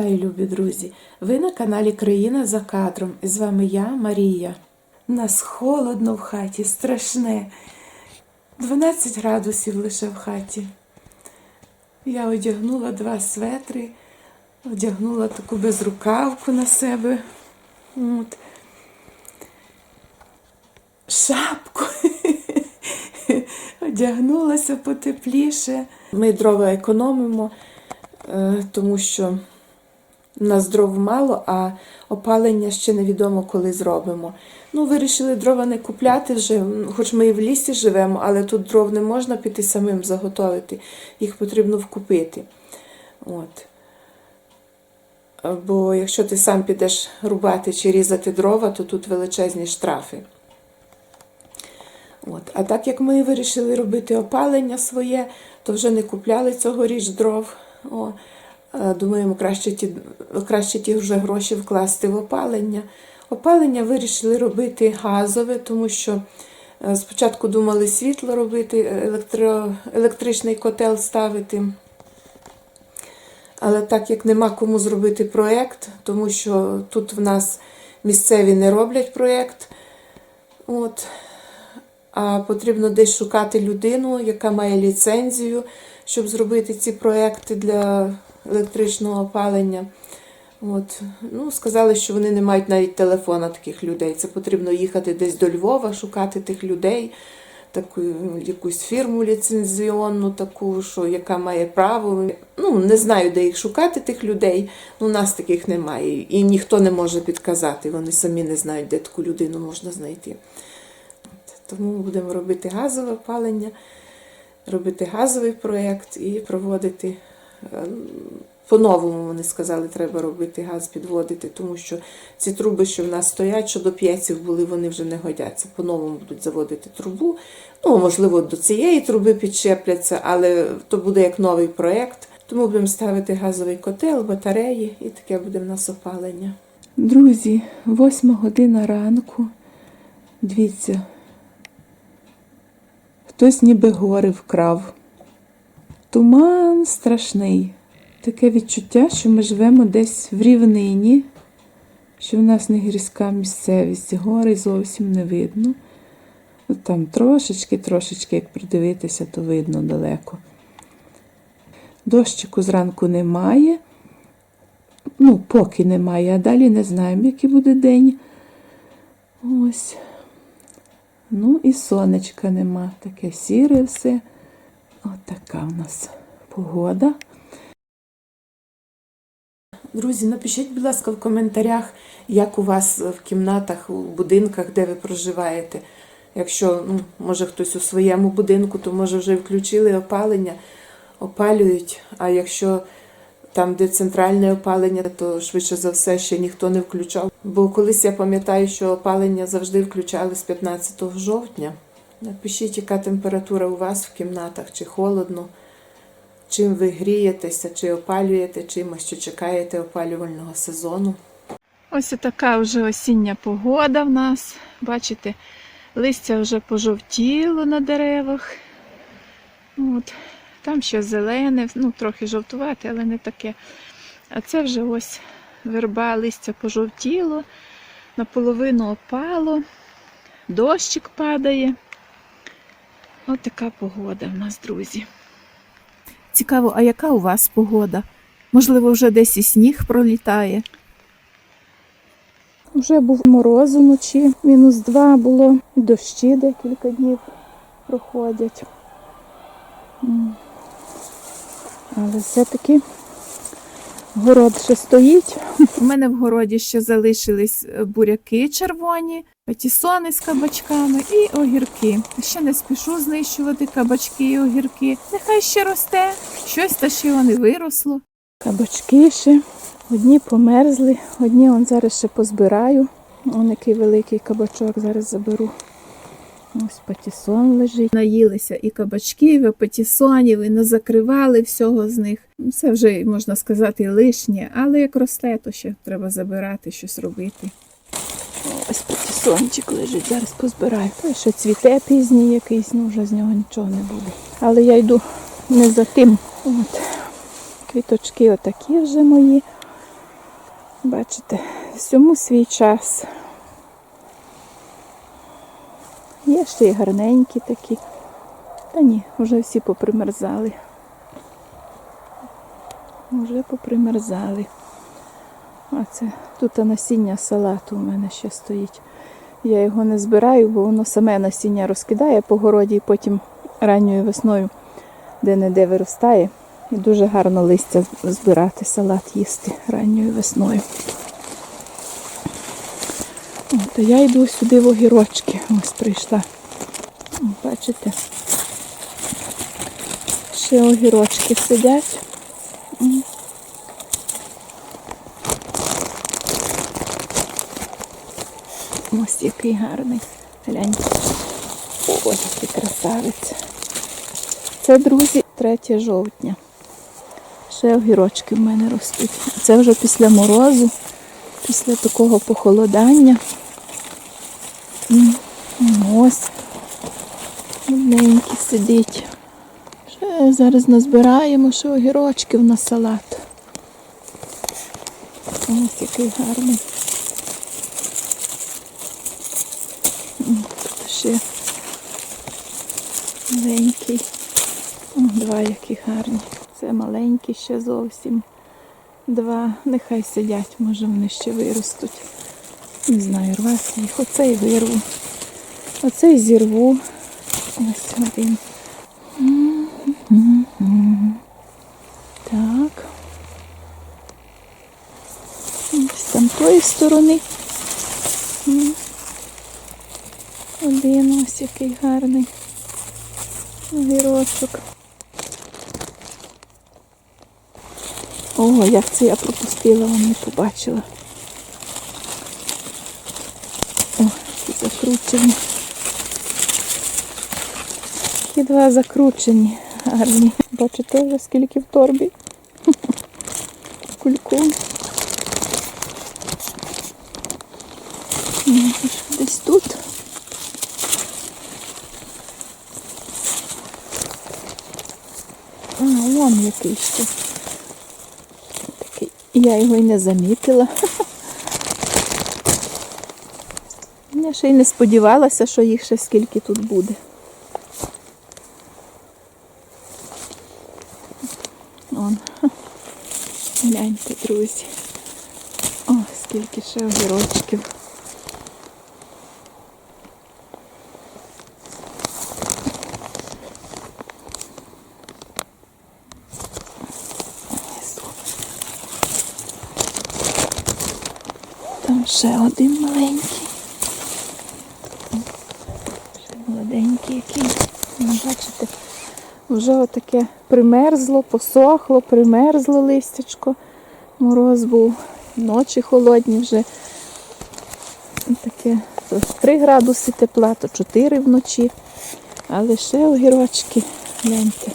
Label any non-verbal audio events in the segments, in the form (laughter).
Вітаю, любі друзі! Ви на каналі Країна за кадром. І з вами я, Марія. Нас холодно в хаті, страшне. 12 градусів лише в хаті. Я одягнула два светри, одягнула таку безрукавку на себе. От. Шапку. (laughs) Одягнулася потепліше. Ми дрова економимо, е, тому що нас дров мало, а опалення ще невідомо коли зробимо. Ну, вирішили дрова не купляти вже, хоч ми і в лісі живемо, але тут дров не можна піти самим заготовити, їх потрібно вкупити. От. Бо якщо ти сам підеш рубати чи різати дрова, то тут величезні штрафи. От. А так як ми вирішили робити опалення своє, то вже не купляли цьогоріч дров. О, думаємо, краще ті, краще ті вже гроші вкласти в опалення. Опалення вирішили робити газове, тому що е, спочатку думали світло робити, електро, електричний котел ставити. Але так як нема кому зробити проєкт, тому що тут в нас місцеві не роблять проєкт, а потрібно десь шукати людину, яка має ліцензію, щоб зробити ці проекти для електричного опалення. От. Ну, сказали, що вони не мають навіть телефона таких людей. Це потрібно їхати десь до Львова, шукати тих людей, таку якусь фірму ліцензіонну, таку, що яка має право. Ну, не знаю, де їх шукати, тих людей. Ну, у нас таких немає. І ніхто не може підказати. Вони самі не знають, де таку людину можна знайти. Тому будемо робити газове опалення, робити газовий проєкт і проводити. Е, По-новому вони сказали, треба робити газ, підводити, тому що ці труби, що в нас стоять, що до п'єців були, вони вже не годяться. По-новому будуть заводити трубу. Ну, можливо, до цієї труби підчепляться, але то буде як новий проєкт. Тому будемо ставити газовий котел, батареї, і таке буде в нас опалення. Друзі, восьма година ранку. Дивіться, Хтось ніби гори вкрав. Туман страшний. Таке відчуття, що ми живемо десь в рівнині, що в нас не гірська місцевість, гори зовсім не видно. Там трошечки, трошечки, як придивитися, то видно далеко. Дощику зранку немає. Ну, поки немає, а далі не знаємо, який буде день. Ось. Ну і сонечка нема, таке сіре все. От така у нас погода. Друзі, напишіть, будь ласка, в коментарях, як у вас в кімнатах, у будинках, де ви проживаєте. Якщо, ну, може, хтось у своєму будинку, то може вже включили опалення, опалюють. А якщо там, де центральне опалення, то швидше за все ще ніхто не включав. Бо колись я пам'ятаю, що опалення завжди включали з 15 жовтня. Напишіть, яка температура у вас в кімнатах, чи холодно, чим ви грієтеся, чи опалюєте чимось, чи чекаєте опалювального сезону. Ось така вже осіння погода в нас. Бачите, листя вже пожовтіло на деревах. От. Там ще зелене, ну трохи жовтувате, але не таке. А це вже ось верба, листя пожовтіло, наполовину опало, дощик падає. Ось така погода в нас, друзі. Цікаво, а яка у вас погода? Можливо, вже десь і сніг пролітає. Вже був мороз вночі, мінус два було, дощі декілька днів проходять. Але все-таки город ще стоїть. У мене в городі ще залишились е, буряки червоні, патісони з кабачками і огірки. Ще не спішу знищувати кабачки і огірки. Нехай ще росте, щось та ще вони виросло. Кабачки ще. Одні померзли, одні он зараз ще позбираю. Он який великий кабачок зараз заберу. Ось патісон лежить. Наїлися і кабачків, і патісонів, і назакривали всього з них. Це вже можна сказати лишнє, але як росте, то ще треба забирати, щось робити. Ось патісончик лежить, зараз позбираю. Той ще цвіте пізній якийсь, ну вже з нього нічого не буде. Але я йду не за тим. От. Квіточки отакі вже мої. Бачите, всьому свій час. Є ще й гарненькі такі. Та ні, вже всі попримерзали. Вже попримерзали. А це тут насіння салату у мене ще стоїть. Я його не збираю, бо воно саме насіння розкидає по городі і потім ранньою весною де-не-де виростає. І дуже гарно листя збирати, салат їсти ранньою весною. От, а я йду сюди в огірочки. Ось прийшла. Бачите? Ще огірочки сидять. Ось який гарний. Гляньте. О, який красавець. Це, друзі, 3 жовтня. Ще огірочки в мене ростуть. Це вже після морозу, після такого похолодання. Ось. Одненький сидить. Ще зараз назбираємо ще огірочків на салат. Ось який гарний. Тут ще маленький. О, Два які гарні. Це маленькі ще зовсім. Два. Нехай сидять, може вони ще виростуть. Не знаю, рвати їх. Оцей вирву. Оцей зірву. Ось один. Так. Ось там тої сторони. Один ось який гарний. Огірочок. Ого, як це я пропустила, не побачила. О, які закручені. Такі два закручені, гарні. Бачите вже скільки в торбі. Кульку. Десь тут. А, вон який ще. Такий. Я його й не замітила. Я ще й не сподівалася, що їх ще скільки тут буде. Вон. Гляньте, друзі. О, скільки ще огірочків. Там ще один маленький. Ще молоденький який. Ну, бачите, вже отаке примерзло, посохло, примерзло листячко. Мороз був, ночі холодні вже. Таке то 3 градуси тепла, то 4 вночі. Але ще огірочки, гляньте.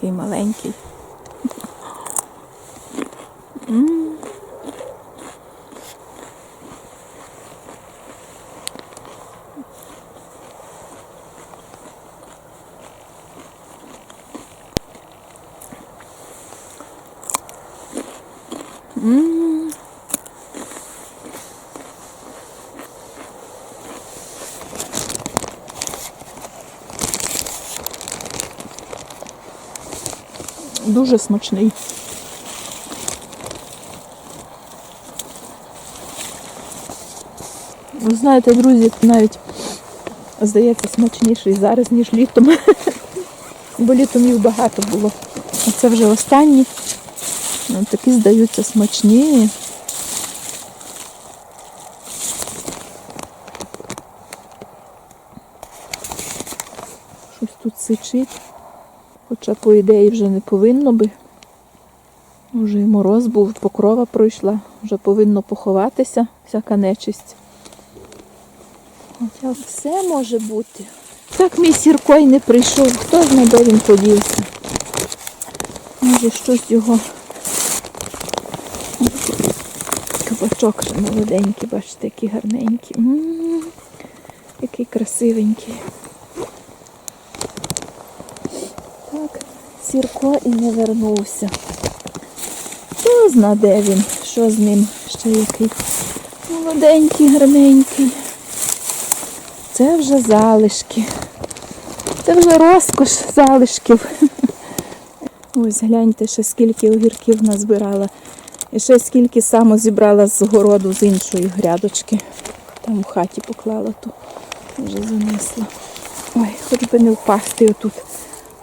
Такий маленький. Дуже смачний. Ви знаєте, друзі, навіть здається смачніший зараз, ніж літом. (laughs) Бо літом їх багато було. А це вже останні. Ну, такі здаються смачні. Щось тут сичить. Хоча, по ідеї, вже не повинно би. Вже і мороз був, покрова пройшла, вже повинно поховатися всяка нечисть. Хоча все може бути. Так мій сірко й не прийшов. Хто знає, де він подівся. Може, щось його. Кабачок ще молоденький, бачите, який гарненький. М, Який красивенький. Так, Сірко і не вернувся. Хто зна, де він, що з ним ще який молоденький, гарненький. Це вже залишки. Це вже розкош залишків. (laughs) Ось гляньте, ще скільки огірків назбирала. І ще скільки само зібрала з городу з іншої грядочки. Там у хаті поклала ту. Вже занесла. Ой, хоч би не впасти отут.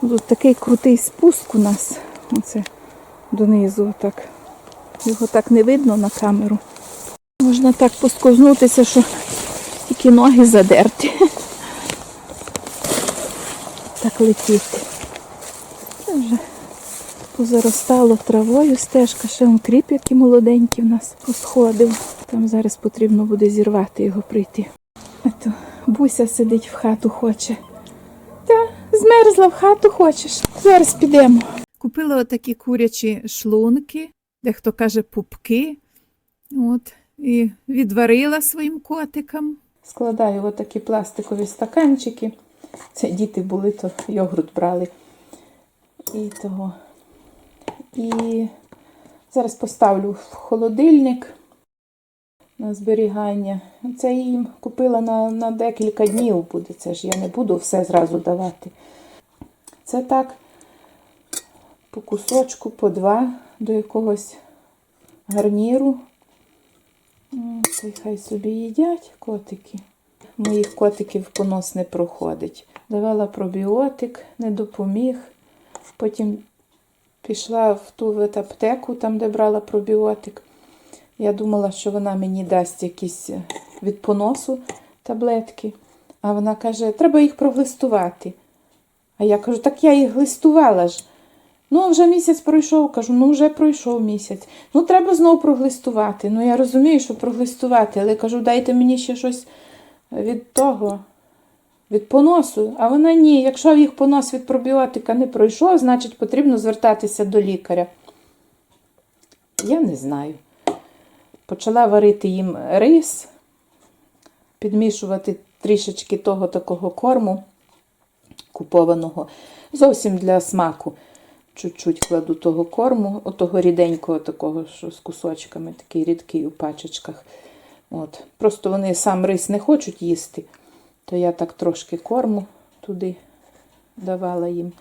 Тут такий крутий спуск у нас. Оце донизу так. Його так не видно на камеру. Можна так посковзнутися, що тільки ноги задерті. (laughs) Так летіти. Вже позаростало травою стежка, ще он кріп, який молоденький в нас посходив. Там зараз потрібно буде зірвати його прийти. А Буся сидить в хату хоче. Змерзла в хату хочеш. Зараз підемо. Купила отакі курячі шлунки, дехто каже пупки. От, і відварила своїм котикам. Складаю отакі пластикові стаканчики. Це діти були, то йогурт брали. І того. І зараз поставлю в холодильник на зберігання. Це я їм купила на, на декілька днів буде. Це ж я не буду все зразу давати. Це так, по кусочку, по два до якогось гарніру. Й хай собі їдять котики. Моїх котиків понос не проходить. Давала пробіотик, не допоміг. Потім пішла в ту ветаптеку, там, де брала пробіотик. Я думала, що вона мені дасть якісь е, від поносу таблетки. А вона каже, треба їх проглистувати. А я кажу, так я їх глистувала ж. Ну, вже місяць пройшов, кажу, ну вже пройшов місяць. Ну, треба знову проглистувати. Ну, я розумію, що проглистувати, але кажу, дайте мені ще щось від того, від поносу. А вона ні. Якщо їх понос від пробіотика не пройшов, значить потрібно звертатися до лікаря. Я не знаю. Почала варити їм рис, підмішувати трішечки того такого корму купованого, зовсім для смаку. Чуть-чуть кладу того корму, отого ріденького такого, що з кусочками, такий рідкий у пачечках. От. Просто вони сам рис не хочуть їсти, то я так трошки корму туди давала їм.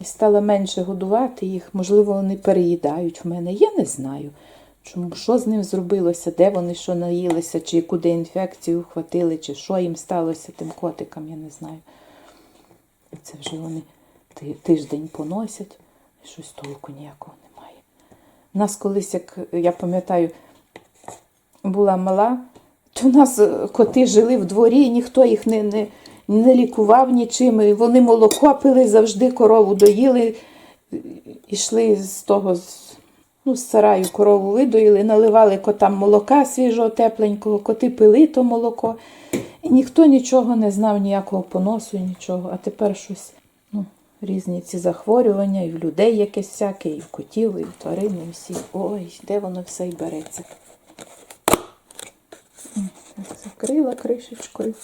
І стала менше годувати їх. Можливо, вони переїдають в мене. Я не знаю. Чому, що з ним зробилося, де вони що наїлися, чи куди інфекцію хватили, чи що їм сталося тим котикам, я не знаю. Це вже вони тиждень поносять, і щось толку ніякого немає. У нас колись, як я пам'ятаю, була мала, то у нас е, коти жили в дворі, і ніхто їх не, не, не лікував нічим. І вони молоко пили, завжди корову доїли, ішли з того, ну, з сараю корову видоїли, наливали котам молока свіжого, тепленького, коти пили то молоко. І ніхто нічого не знав, ніякого поносу, нічого. А тепер щось, ну, різні ці захворювання, і в людей якесь всяке, і в котів, і в тварин, і всі. Ой, де воно все й береться. Закрила кришечкою.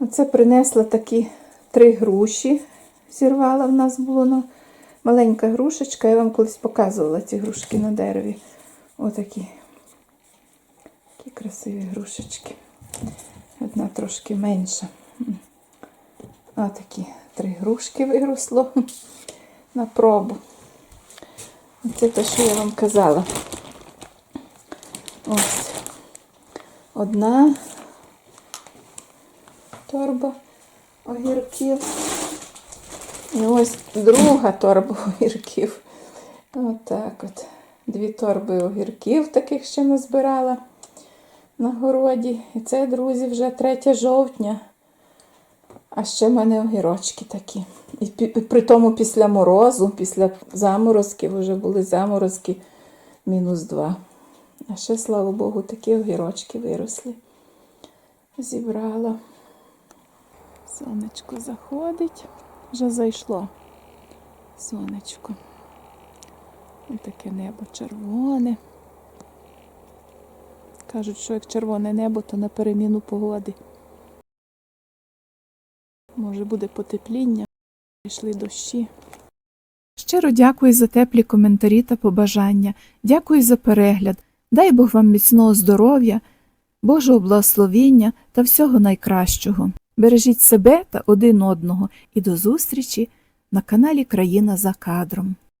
Оце принесла такі три груші. Зірвала в нас було на маленька грушечка. Я вам колись показувала ці грушки на дереві. Отакі. Такі красиві грушечки. Одна трошки менша. А такі три грушки виросло на пробу. Оце те, що я вам казала. Ось. Одна торба огірків. І ось друга торба (laughs) огірків. Отак от. Дві торби огірків таких ще назбирала на городі. І це, друзі, вже 3 жовтня. А ще в мене огірочки такі. І при тому після морозу, після заморозків, вже були заморозки мінус 2. А ще, слава Богу, такі огірочки виросли. зібрала. Сонечко заходить. Вже зайшло. Сонечко. Ось таке небо червоне. Кажуть, що як червоне небо, то на переміну погоди. Може буде потепління, пішли дощі. Щиро дякую за теплі коментарі та побажання. Дякую за перегляд. Дай Бог вам міцного здоров'я, Божого благословіння та всього найкращого. Бережіть себе та один одного і до зустрічі на каналі Країна за кадром.